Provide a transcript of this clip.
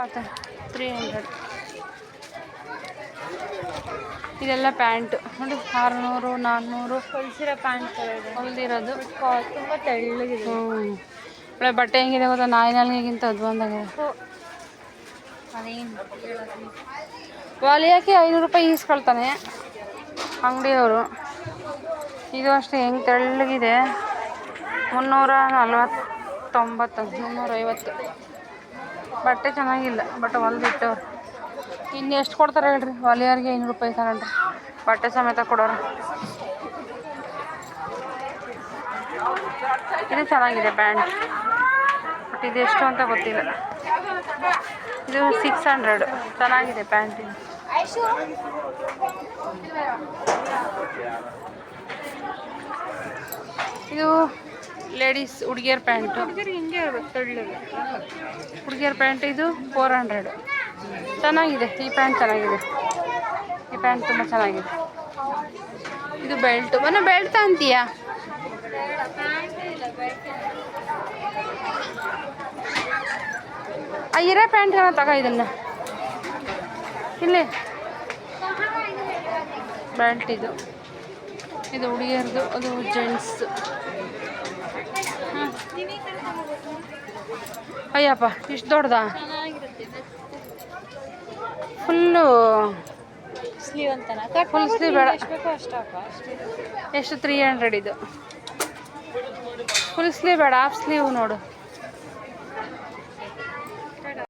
ಪಾತ three hundred ಇದೆಲ್ಲ pant. ನೋಡಿ ಆರುನೂರು ನಾನ್ನೂರು ಹೊಲ್ಸಿರೋ ಪ್ಯಾಂಟ್ ಹೊಲ್ದಿರೋದು. ತುಂಬ ತೆಳ್ಳಗಿದೆ. ಹ್ಞೂ ಒಳ್ಳೆ ಬಟ್ಟೆ ಹೆಂಗಿದೆ ಗೊತ್ತಾ? ನಾಯಿ ನಾಲ್ಗೆಗಿಂತ ಅದು ಬಂದಾಗ ಹೊಲಿಯೋಕ್ಕೆ ಐನೂರು ರೂಪಾಯಿ ಈಸ್ಕೊಳ್ತಾನೆ ಅಂಗಡಿಯವರು. ಇದು ಅಷ್ಟೇ ಹೆಂಗೆ ತೆಳ್ಳಗಿದೆ? ಮುನ್ನೂರ ನಲ್ವತ್ತೊಂಬತ್ತು ಮುನ್ನೂರೈವತ್ತು. ಬಟ್ಟೆ ಚೆನ್ನಾಗಿಲ್ಲ ಬಟ್ ಹೊಲ್ದಿಟ್ಟು. ಇನ್ನು ಎಷ್ಟು ಕೊಡ್ತಾರೆ ಹೇಳ್ರಿ? ಹೊಲಿಯೋರಿಗೆ ಐನೂರು ರೂಪಾಯಿ ತಗೊಂಡ್ರೆ ಬಟ್ಟೆ ಸಮೇತ ಕೊಡೋರು. ಇದು ಚೆನ್ನಾಗಿದೆ ಪ್ಯಾಂಟ್ ಬಟ್ ಇದು ಎಷ್ಟು ಅಂತ ಗೊತ್ತಿಲ್ಲ. ಇದು ಸಿಕ್ಸ್ ಹಂಡ್ರೆಡ್ ಚೆನ್ನಾಗಿದೆ ಪ್ಯಾಂಟ್ ಇದು ಲೇಡೀಸ್ ಹುಡುಗಿಯರ್ ಪ್ಯಾಂಟ್. ಹುಡುಗರು ಹಿಂಗೆ ಹುಡುಗಿಯರ್ ಪ್ಯಾಂಟ್ ಇದು ಫೋರ್ ಹಂಡ್ರೆಡ್. ಚೆನ್ನಾಗಿದೆ ಈ ಪ್ಯಾಂಟ್ ಚೆನ್ನಾಗಿದೆ. ಈ ಪ್ಯಾಂಟ್ ತುಂಬ ಚೆನ್ನಾಗಿದೆ. ಇದು ಬೆಲ್ಟ್ ಮನ ಬೆಲ್ಟ್ ಅಂತೀಯಾ ಆ ಇರೋ ಪ್ಯಾಂಟ್ ಏನೋ ತಗೋ ಇದನ್ನ? ಇಲ್ಲಿ. ಬೆಲ್ಟ್ ಇದು. ಇದು ಹುಡುಗಿಯರ್ದು ಅದು ಜೆಂಟ್ಸ್. ಅಯ್ಯಪ್ಪ ಇಷ್ಟು ದೊಡ್ಡದಾ? ಚೆನ್ನಾಗಿರುತ್ತೆ ಫುಲ್ ಸ್ಲೀವ್ ಅಂತ Full sleeve ಬೇಡ. ಎಷ್ಟು ತ್ರೀ ಹಂಡ್ರೆಡ್ ಇದು. ಫುಲ್ ಸ್ಲೀವ್ ಬೇಡ ಹಾಫ್ ಸ್ಲೀವ್ ನೋಡು.